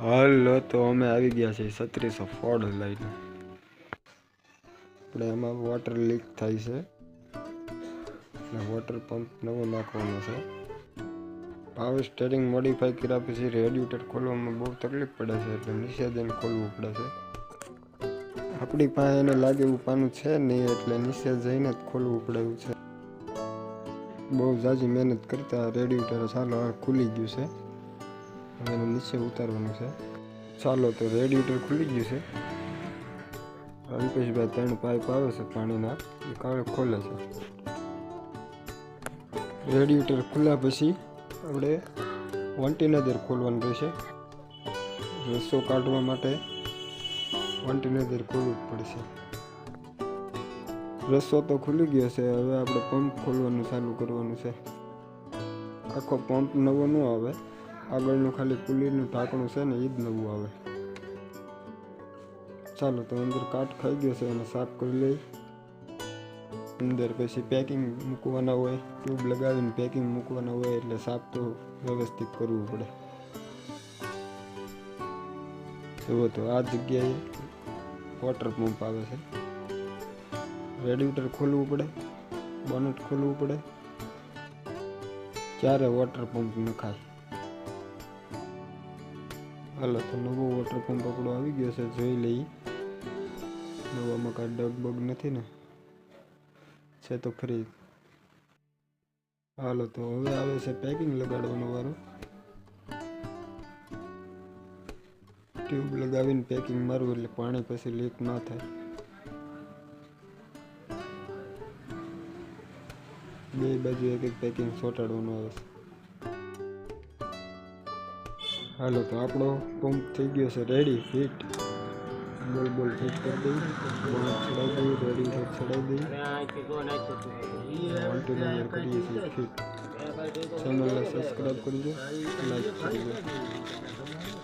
હાલો તો અમે આવી ગયા છીએ છત્રીસો ફોડ લઈને. આપણે એમાં વોટર લીક થાય છે. અને વોટર પંપ નવો નાખવાનો છે. પાવર સ્ટેરિંગ મોડિફાઈ કર્યા પછી રેડિએટર ખોલવામાં બહુ તકલીફ પડે છે એટલે નીચે જઈને ખોલવું પડે છે. આપણી પાસે એને લાગે એવું પાનું છે નહીં એટલે નીચે જઈને જ ખોલવું પડે એવું છે. બહુ ઝાઝી મહેનત કરતા રેડિએટર ચાલો ખુલી ગયું છે. એને નીચે ઉતારવાનું છે. ચાલો તો રેડિયેટર ખુલી ગયું છે. અલ્પેશભાઈ ત્રણ પાઇપ આવે છે પાણીના. એ કાળે ખોલે છે. રેડિયેટર ખુલ્યા પછી આપણે વન્ટીનજર ખોલવાનું રહેશે. રસ્સો કાઢવા માટે વન્ટીનજર ખોલવું પડશે. રસ્સો તો ખુલી ગયો છે. હવે આપણે પંપ ખોલવાનું ચાલુ કરવાનું છે. આખો પંપ નવો ન આવે. આગળનું ખાલી કુલીરનું ઢાંકણું છે ને એ જ નવું આવે. ચાલો તો અંદર કાટ ખાઈ ગયો છે એને સાફ કરી લઈ. અંદર પછી પેકિંગ મૂકવાના હોય ટ્યુબ લગાવીને પેકિંગ મૂકવાના હોય એટલે સાફ તો વ્યવસ્થિત કરવું પડે. જુઓ તો આ જગ્યાએ વોટર પંપ આવે છે. રેડિએટર ખોલવું પડે બોનેટ ખોલવું પડે. ત્યારે વોટર પંપ નખાય. હાલો, તો નવો વોટર પંપ આપણો આવી ગયો છે, જોઈ લઈ નવામાં કાંઈ ડગ બગ નથી ને? છે તો ખરી હાલો, તો હવે આવે છે પેકિંગ લગાડવાનો વારો. ટ્યુબ લગાવીને પેકિંગ મારવું એટલે પાણી પછી લીક ના થાય. બે બાજુ એક એક પેકિંગ ચોંટાડવાનું આવે છે. હાલો તો આપણો પંપ થઈ ગયો છે રેડી ફિટ બોલ બોલ ફિટ કરી દઈ બોલ ચડાવી દઈ રેડી ફિટ ચડાવી દઈ વોલ્ટેજ કરીએ છીએ ફિટ ચેનલને સબસ્ક્રાઈબ કરજો લાઈક કરજો